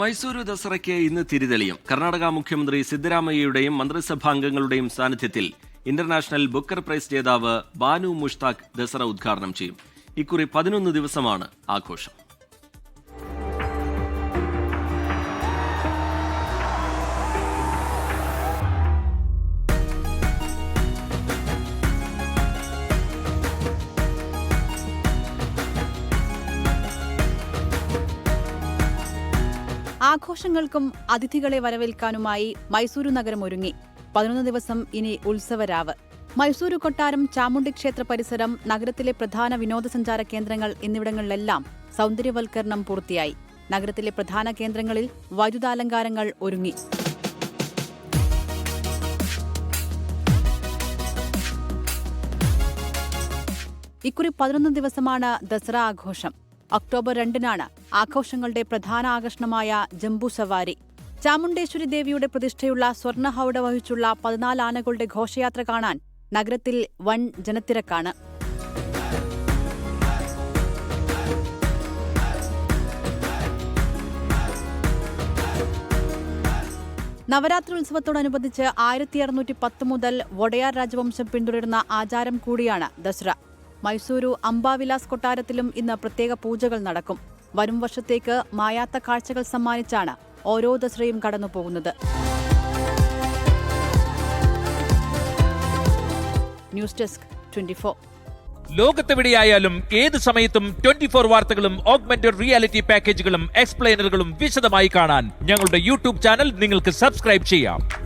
മൈസൂരു ദസറയ്ക്ക് ഇന്ന് തിരിതെളിയും. കർണാടക മുഖ്യമന്ത്രി സിദ്ധരാമയ്യയുടെയും മന്ത്രിസഭാംഗങ്ങളുടെയും സാന്നിധ്യത്തിൽ ഇന്റർനാഷണൽ ബുക്കർ പ്രൈസ് ജേതാവ് ബാനു മുഷ്താഖ് ദസറ ഉദ്ഘാടനം ചെയ്യും. ഇക്കുറി പതിനൊന്ന് ദിവസമാണ് ആഘോഷം. ആഘോഷങ്ങൾക്കും അതിഥികളെ വരവേൽക്കാനുമായി മൈസൂരു നഗരം ഒരുങ്ങി. പതിനൊന്ന് ദിവസം ഇനി ഉത്സവരാവ്. മൈസൂരു കൊട്ടാരം ചാമുണ്ഡി ക്ഷേത്ര പരിസരം നഗരത്തിലെ പ്രധാന വിനോദസഞ്ചാര കേന്ദ്രങ്ങൾ എന്നിവിടങ്ങളിലെല്ലാം സൗന്ദര്യവൽക്കരണം പൂർത്തിയായി. നഗരത്തിലെ പ്രധാന കേന്ദ്രങ്ങളിൽ വൈദ്യുതാലങ്കാരങ്ങൾ ഒരുങ്ങി. ഇക്കുറി പതിനൊന്ന് ദിവസമാണ് ദസറ ആഘോഷം. ഒക്ടോബർ രണ്ടിനാണ് ആഘോഷങ്ങളുടെ പ്രധാന ആകർഷണമായ ജംബു സവാരി. ചാമുണ്ടേശ്വരി ദേവിയുടെ പ്രതിഷ്ഠയുള്ള സ്വർണ ഹൗഡ വഹിച്ചുള്ള പതിനാല് ആനകളുടെ ഘോഷയാത്ര കാണാൻ നഗരത്തിൽ വൻ ജനത്തിരക്കാണ്. നവരാത്രി ഉത്സവത്തോടനുബന്ധിച്ച് ആയിരത്തി അറുന്നൂറ്റി പത്ത് മുതൽ വൊടയാർ രാജവംശം പിന്തുടരുന്ന ആചാരം കൂടിയാണ് ദസറ. മൈസൂരു അംബാവിലാസ് കൊട്ടാരത്തിലും ഇന്ന് പ്രത്യേക പൂജകൾ നടക്കും. വരും വർഷത്തേക്ക് മായാത്ത കാഴ്ചകൾ സമ്മാനിച്ചാണ് ഓരോ ദസറയും കടന്നുപോകുന്നത്. ന്യൂസ് ഡെസ്ക് ലോകത്തെവിടെയായാലും ഏത് സമയത്തും ട്വന്റി ഫോർ വാർത്തകളും ഓഗ്മെന്റഡ് റിയാലിറ്റി പാക്കേജുകളും എക്സ്പ്ലെയിനറുകളും വിശദമായി കാണാൻ ഞങ്ങളുടെ യൂട്യൂബ് ചാനൽ നിങ്ങൾക്ക് സബ്സ്ക്രൈബ് ചെയ്യാം.